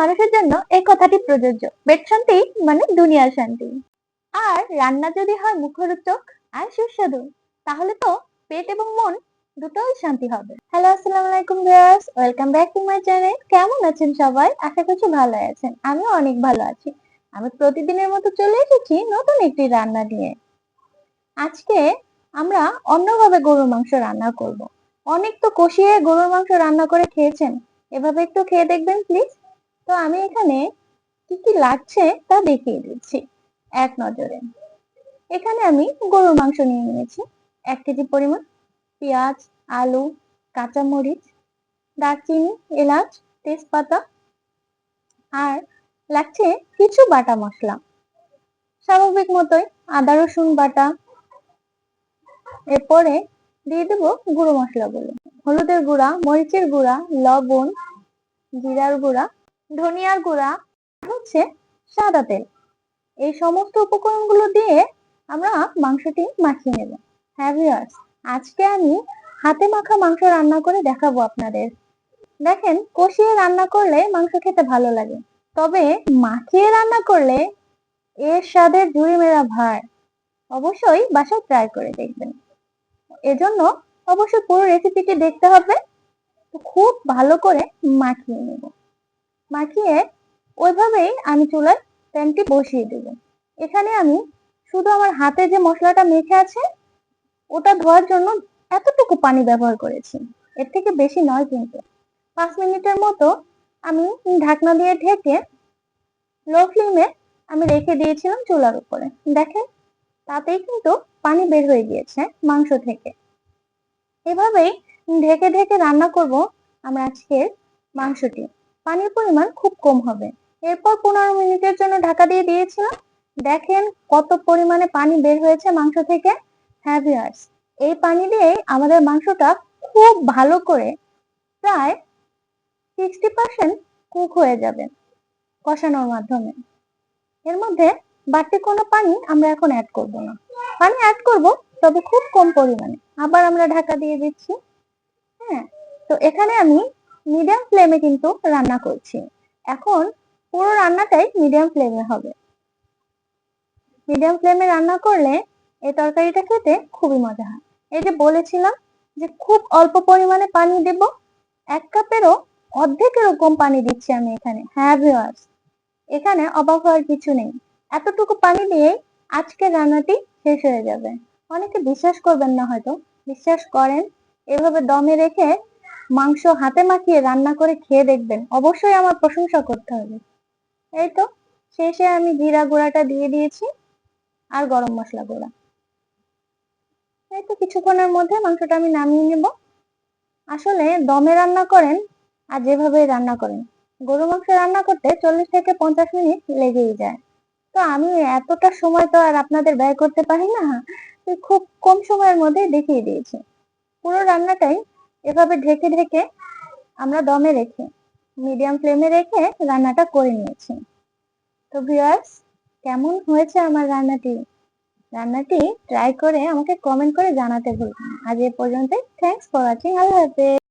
মানুষের জন্য এই কথাটি প্রযোজ্য। পেট শান্তি মানে দুনিয়ার শান্তি। আর রান্না যদি হয় মুখরোচক আর সুস্বাদু, তাহলে তো পেট এবং মন দুটোই শান্তি হবে। হ্যালো আলাইকুম viewers welcome back to my channel কেমন আছেন সবাই? আশা করছি ভালো আছেন। অনেক ভালো আছি। আমি প্রতিদিনের মতো চলে এসেছি নতুন একটি রান্না নিয়ে। আজকে আমরা অন্যভাবে গরুর মাংস রান্না করব। অনেক তো কষিয়ে গরুর মাংস রান্না করে খেয়েছেন। এভাবে একটু খেয়ে দেখবেন প্লিজ তো আমি এখানে কি কি লাগছে তা দেখিয়ে দিচ্ছি। এক নজরে। এখানে আমি গরুর মাংস নিয়ে নিয়েছি। এক কেজি পরিমাণ পেঁয়াজ, আলু, কাঁচামরিচ, দারচিনি, এলাচ, তেজপাতা আর লাগছে কিছু বাটা মশলা। স্বাভাবিক মতোই আদা, রসুন বাটা। এরপরে দিয়ে দেবো গুঁড়ো মশলাগুলো। হলুদের গুঁড়া, মরিচের গুঁড়া, লবণ, জিরার গুঁড়া ধনিয়ার গুঁড়া হচ্ছে সাদা তেল। এই সমস্ত উপকরণগুলো দিয়ে আমরা মাংসটি মাখিয়ে নেব। হ্যাঁ ভিউয়ার্স আজকে আমি হাতে মাখা মাংস রান্না করে দেখাবো আপনাদের। দেখেন, কষিয়ে রান্না করলে মাংস খেতে ভালো লাগে। তবে মাখিয়ে রান্না করলে এর স্বাদের জুড়ি মেরা ভার অবশ্যই বাসায় ট্রাই করে দেখবেন। এজন্য অবশ্যই পুরো রেসিপিটি দেখতে হবে। খুব ভালো করে মাখিয়ে নেব। মাখিয়ে ওইভাবেই আমি চুলায় প্যানটি বসিয়ে দেব। এখানে আমি শুধু আমার হাতে যে মশলাটা মেখে আছে, ওটা ধোয়ার জন্য এতটুকু পানি ব্যবহার করেছি। এর থেকে বেশি নয় কিন্তু। পাঁচ মিনিটের মতো আমি ঢাকনা দিয়ে ঢেকে লো ফ্লেমে আমি রেখে দিয়েছিলাম চুলার উপরে। দেখেন, তাতেই কিন্তু পানি বের হয়ে গিয়েছে মাংস থেকে। এভাবেই ঢেকে ঢেকে রান্না করব আমরা আজকের মাংসটি। পানির পরিমাণ খুব কম হবে। এরপর পনেরো মিনিটের জন্য ঢাকা দিয়ে দিয়েছিলাম। দেখেন কত পরিমাণে পানি বের হয়েছে মাংস থেকে। হ্যাভিয়ার্স এই পানি দিয়ে আমাদের মাংসটা খুব ভালো করে প্রায় সিক্সটি পার্সেন্ট কুক হয়ে যাবে কষানোর মাধ্যমে। এর মধ্যে বাড়তি কোনো পানি আমরা এখন অ্যাড করব না। পানি অ্যাড করব, তবে খুব কম পরিমাণে। আবার আমরা ঢাকা দিয়ে দিচ্ছি। হ্যাঁ তো এখানে আমি মিডিয়াম ফ্লেমে কিন্তু রান্না করছি। এখন পুরো রান্নাটাই মিডিয়াম ফ্লেমে হবে। মিডিয়াম ফ্লেমে রান্না করলে এই তরকারিটা খেতে খুবই মজা হয়। এই যে বলেছিলাম যে খুব অল্প পরিমাণে পানি দেব, এক কাপেরও অর্ধেকেরও কম পানি দিচ্ছি আমি এখানে। হ্যাঁ ভিউয়ার্স এখানে অবাক হওয়ার কিছু নেই। এতটুকু পানি দিয়ে আজকে রান্নাটি শেষ হয়ে যাবে। অনেকে বিশ্বাস করবেন না হয়তো। বিশ্বাস করেন, এভাবে দমে রেখে মাংস হাতে মাখিয়ে রান্না করে খেয়ে দেখবেন। অবশ্যই আমার প্রশংসা করতে হবে। এই তো, শেষে আমি জিরা গুঁড়াটা দিয়ে দিয়েছি আর গরম মশলা গুঁড়া। এই তো কিছুক্ষণের মধ্যে মাংসটা আমি নামিয়ে নেব। আসলে দমে রান্না করেন আর যেভাবে রান্না করেন। গরু মাংস রান্না করতে চল্লিশ থেকে পঞ্চাশ মিনিট লেগেই যায়। তো আমি এতটা সময় তো আর আপনাদের ব্যয় করতে পারি না। খুব কম সময়ের মধ্যে দেখিয়ে দিয়েছি। পুরো রান্নাটাই এভাবে ঢেকে ঢেকে আমরা দমে রেখে মিডিয়াম ফ্লেমে রেখে রান্নাটা করে নিয়েছি। তো ভিউয়ার্স কেমন হয়েছে আমার রান্নাটি? রান্নাটি ট্রাই করে আমাকে কমেন্ট করে জানাতে ভুলবেন আজ এ পর্যন্তই। থ্যাঙ্কস ফর ওয়াচিং আল্লাহ হাফেজ।